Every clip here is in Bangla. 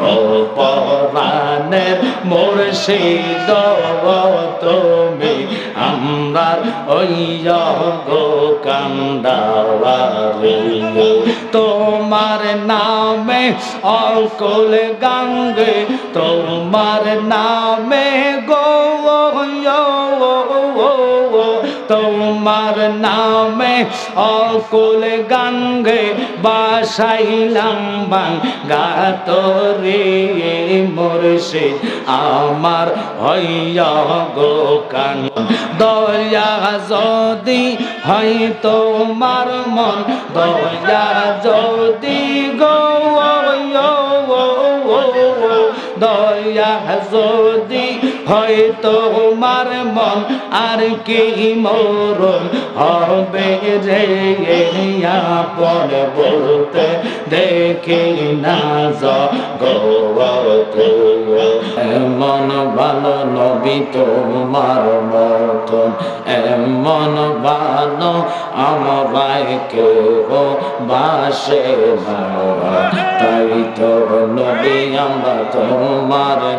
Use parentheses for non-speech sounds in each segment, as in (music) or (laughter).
ও পরাণের মুর্শিদ তুমি, আমরার ওই গো কান্দারি তোমার নামে অকুল গঙ্গে, তোমার নামে গো নামে অকুল গঙ্গে বাসাইলাম গাতরে মুর্শিদ আমার হইয়া গো কান। দয়া যদি হয় তোমার মন, দয়া যদি গো যদি হয় তোমার মন আর কি মরণ হবে রে? আপন বলতে দেখি না এমন ভালো নবী তোমার মতন, এমন ভালো আমার কেউ বাসে তাই তো নবী আমরা তোমার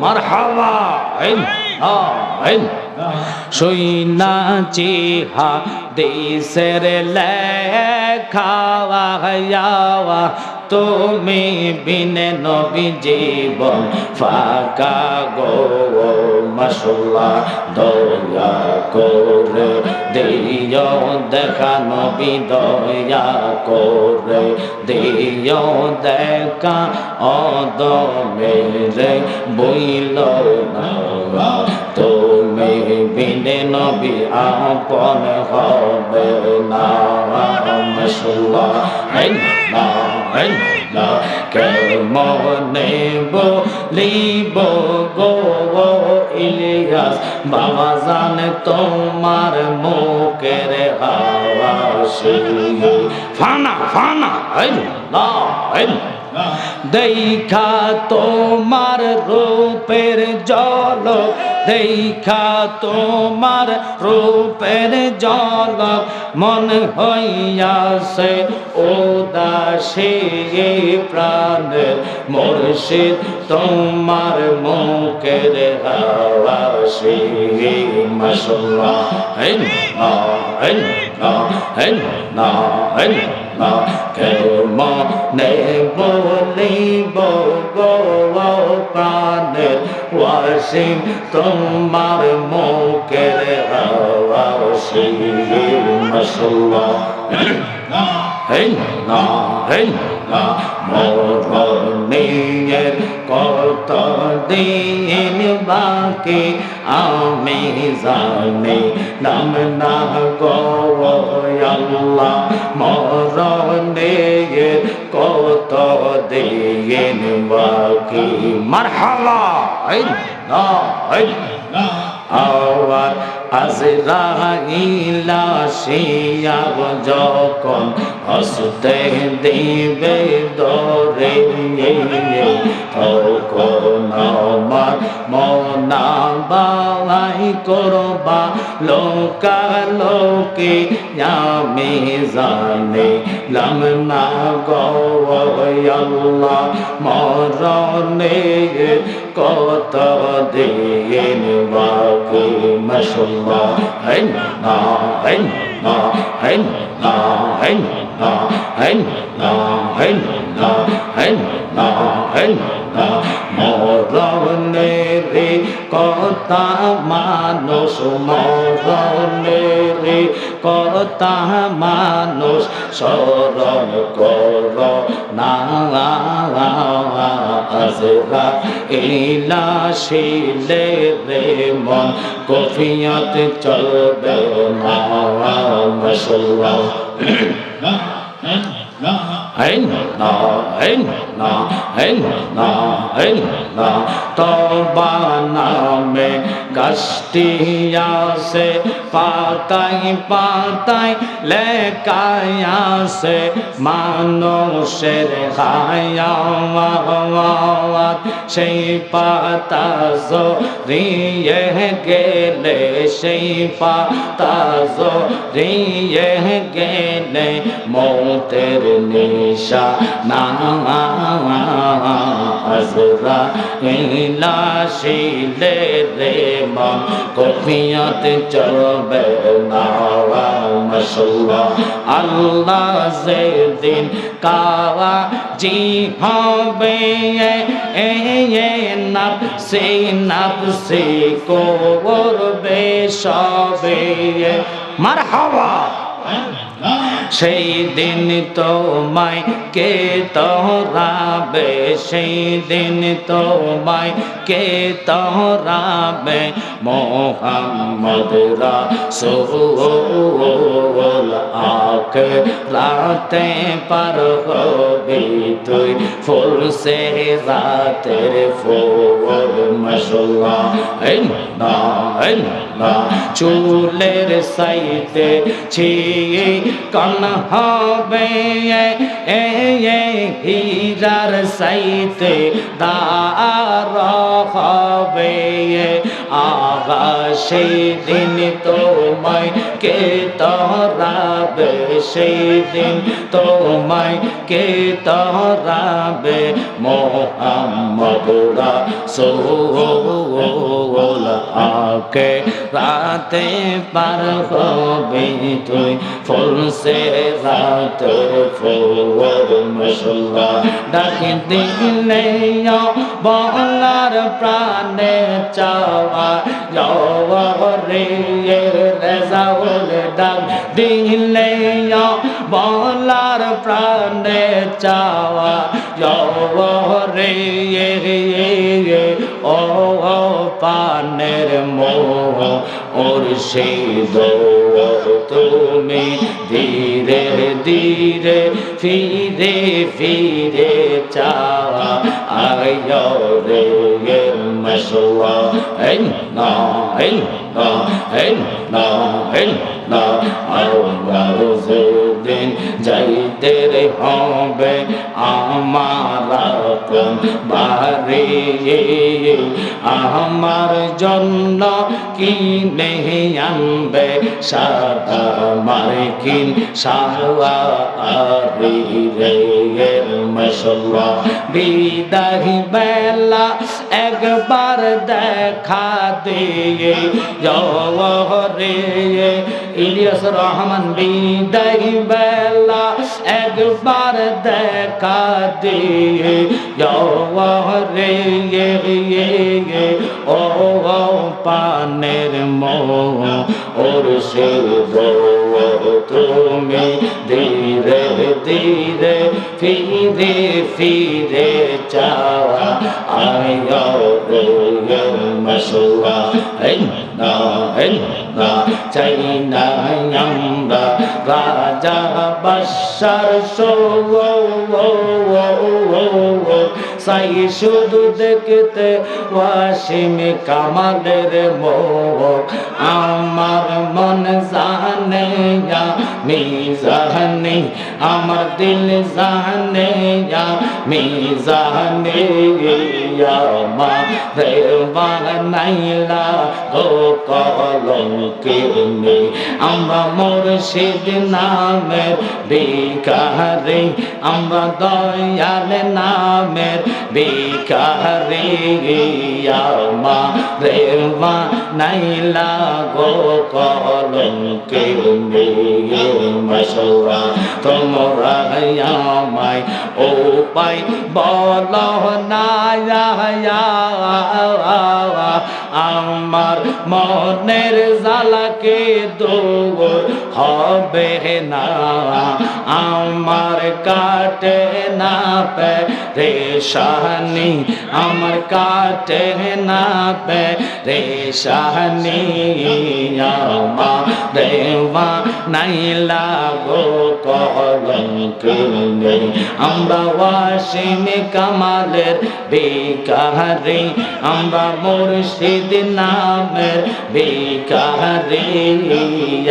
মার হাওয়া শুই নাচি হা দেশের লেখাওয়া তুমি বিনে নবী জীবন ফাঁকা গো মশলা দয়া করে দিও, দেখা নবী, দয়া করে দিও, দেখা অদ মেরে বইল না তুমি বিনে নবী আপন হবে না। মশলা না না কেমনে বলিব গো ইলিয়াস? বাবা জানে তোমার মুখের হাওয়া ফানা ফানা না দেখা তোমার রূপের জল দেখা তোমার রূপের জল মন হইয়াছে উদাসী প্রাণের মুর্শিদ তোমার মুখের হাওয়াসি মশলা হেন না হেন না হেন না হেন না কেমনে বলিব গো প্রাণের ওয়াসিম তোমার মুখের হাওয়াসি মশলা হেন না হেন না মরণের কত দিন বাকি? আমি জানি নাম না গো আল্লাহ, মরণের কত দিন বাকি? মারহালা হেন না হেন আওয়ার আজরাইলা শিয়াব যখন হসতে দিবে দরে তখন আমার মনা বালাই করবা লোকা লোকে আমি জানে। লাম না গো আল্লাহ, মরণে কত দিন বাকি? মশলা হেন না হেন না হেন না, হেন মরণের কথা মানুষ মরণের কথা মানুষ স্মরণ কর না আজরা ইলা শিলে রে মন কফিয়াত চলবে না মশলা عين نا عين نا عين نا عين نا তবা নামে গাছটি আসে পাতাই পাতাই লেখাই আসে, মানুষের হায়া সেই পাতা জরিয়ে গেলে, সেই পাতা জরিয়ে গেলে মৌতের নিশা না আজরা ইলাশিলে রে মন কফিয়ত চলবে আল্লাহ যেদিন কাওয়া জি হবে, এ এ নাফসি নাফসি করবে সবে। মারহাবা। সেই দিন তোমায় কে তহরাবে? সেই দিন তোমায় কে তহরাবে? মোহাম্মদ রাসূল আখ রাতে পার হবি তুই ফুল সে রাতের ফুল মশলা না না চুলের সাইতে ছি কন হবে। হীরার সাইতে দার হবে। সেই দিন তোমায় কে তহরাবে সেই দিন তোমায় কে তহরাবে মোহাম্মদ রাসূল আকে রাতে পার হবে তুই ফুল সে রাত ফুল মশলা ডাকি দিলে বলার প্রাণে চাওয়া রে রেজাউল ডাক দিলে বলার প্রাণে চাওয়া রে ও পানের মোহ ওর সেই তুমি ধীরে ধীরে ফিরে ফিরে চাওয়া আয় রে না এই না এই না আল্লাহ দিন যাইতে হবে আমার বাড়ি আমার জন্য কিনে আনবে সাদা মার্কিন সাহারি রে মশলা বিদাহি বেলা একবার দেখা দিয়ে রে। ইলিয়াস রহমান বিদাহি বেলা একবার দেখা দিয়ে রে। ও পানের মোহ, ওর সে তুমি ধীরে ধীরে ফিরে ফিরে চাওয়া আয়ো গোয়ম মশুয়া হেন না না চাই না আমরা রাজা বাসার সো সাই শুধু দেখতে ওয়াসিম কামালের মোহ আমার মন জানে মি জানে, আমার দিল জানে মি জানে বানাইলা গো কলঙ্কে আমরা মুর্শিদ নামের বিকারে আমরা দয়াল নামের বিকারে মা রে নাইলা গো কলঙ্কে মশলা তোমরা আমায় ও পাই বল না আমার মনের জালাকে দৌড় হবে না। আমার কাটে না পে রেশানি আমার কাটে না পে রেশানি আমার দেওয়া নাইলা গো কলঙ্কিনি আমরা ওয়াসিম কামালের বেকারি আমরা মুর্শিদ নামের বেকারি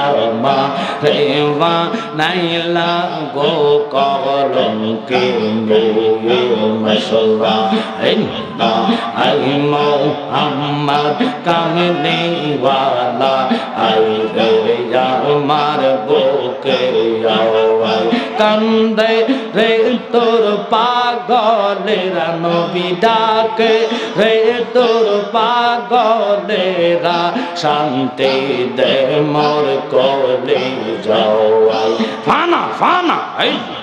আমা রেওয়া নাইলা গো কলঙ্কিনি মশলা ইন্না আই মোহাম্মদ কামলি ওয়ালা আই রে আমার বুকে আওয়াই কান্দে রে তোর পাগলেরা নবী ডাকে। রে তোর পাগলেরা শান্তি দে মোর কলে যাও ফানা ফানা, এই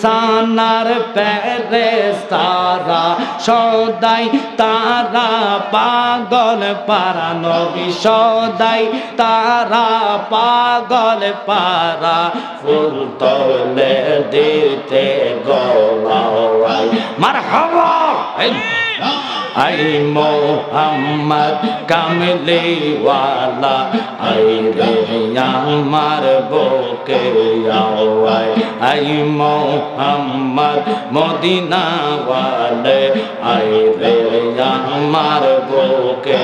সানার প্যারে সারা সদাই তারা পাগল পারা নবী সদাই তারা পাগল পারা ফুল তলে দিতে গলাই মার হওয়া আই মোহাম্মদ কামলি ওয়ালা আই রে আমার বুকে আওয়াই আই মোহাম্মদ মদিনা ওয়ালে আই রে আমার বুকে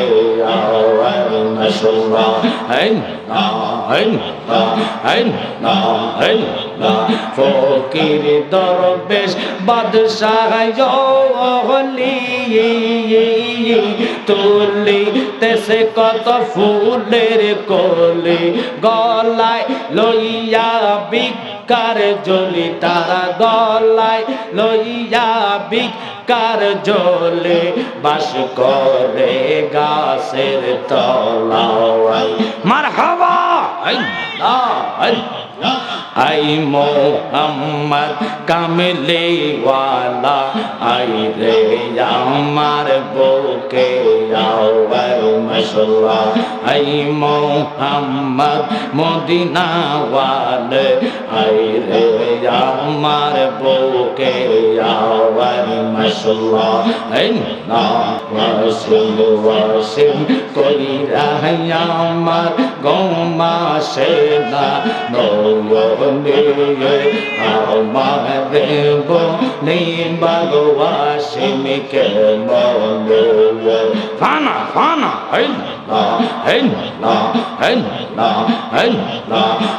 আওয়াই মশলা আই না আই না আই না আই না ফকির দরবেশ বাদশাহ হলি তুলি তেসে কত ফুলের কলি। গলায় লইয়া বিকার জলি তারা গলায় লইয়া বিক কার জলে বাস করে গাছের তলাওয়াই মার হাওয়া আই মোহাম্মদ কামলে ওয়ালা আই রে আমার বুকে আওয়ার মশলা আই মোহাম্মদ মদিনা ওয়ালে আই রে আমার বুকে আওয়ার মশলা আই না ওয়াসিম ওয়াসিম কইরা আমার গৌমা সেনা নয়নে আমার বনে ভগবাসিমকে মনে ফানা ফানা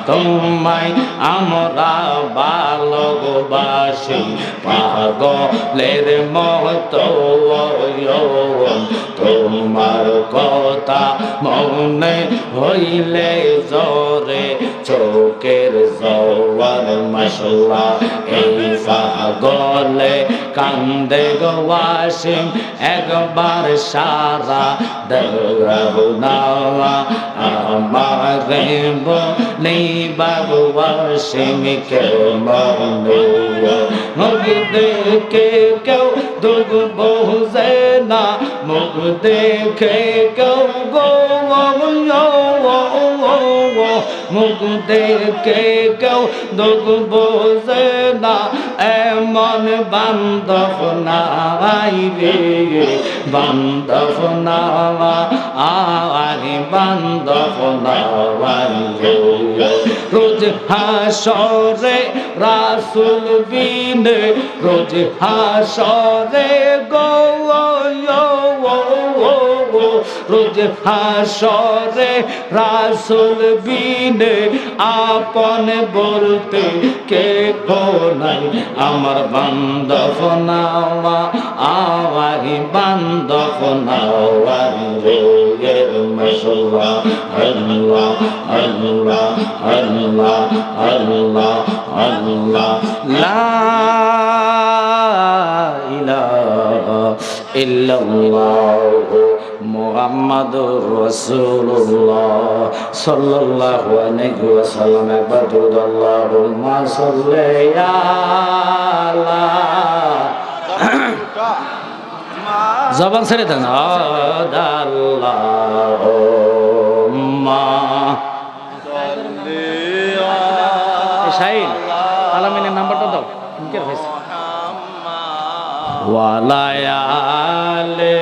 তোমায় আমরা ভালোবাসি। পাগলের মতো তোমার কথা মনে হইলে জরে চোখের জওয়ার মশলা। এই পাগলে কান্দে গোয়াসিম একবার সারা দেওয়া আমার বলে বাবুয়াসিম কে মুখ দেখে কেউ দুগ বহুজে না মুখ দেখে কেউ গো মুখ দেখে কেউ দুগ বোঝে না এমন বান্ধব নাই রে, বান্ধব নাওয়া আরে বান্ধব নাওয়ারি রোজ হাসরে রাসুল বিনে রোজ হাসরে গো রোজ হাসরে রাসুল বিনে আপন বলতে কে নাই। আমার বান্ধব নাওয়া আওয়ারি বান্ধব নাওয়ারি রে ইল্লাল্লাহ। মুহাম্মাদুর রাসূলুল্লাহ সাল্লাল্লাহু আলাইহি ওয়াসাল্লাম। একবার দুরূদ আল্লাহুম্মা সাল্লি আলা (coughs) জবান ছেড়ে দেন। শাহিন আলামিনের নাম্বারটা দাও। মুখের হয়েছে ওয়ালায়ালে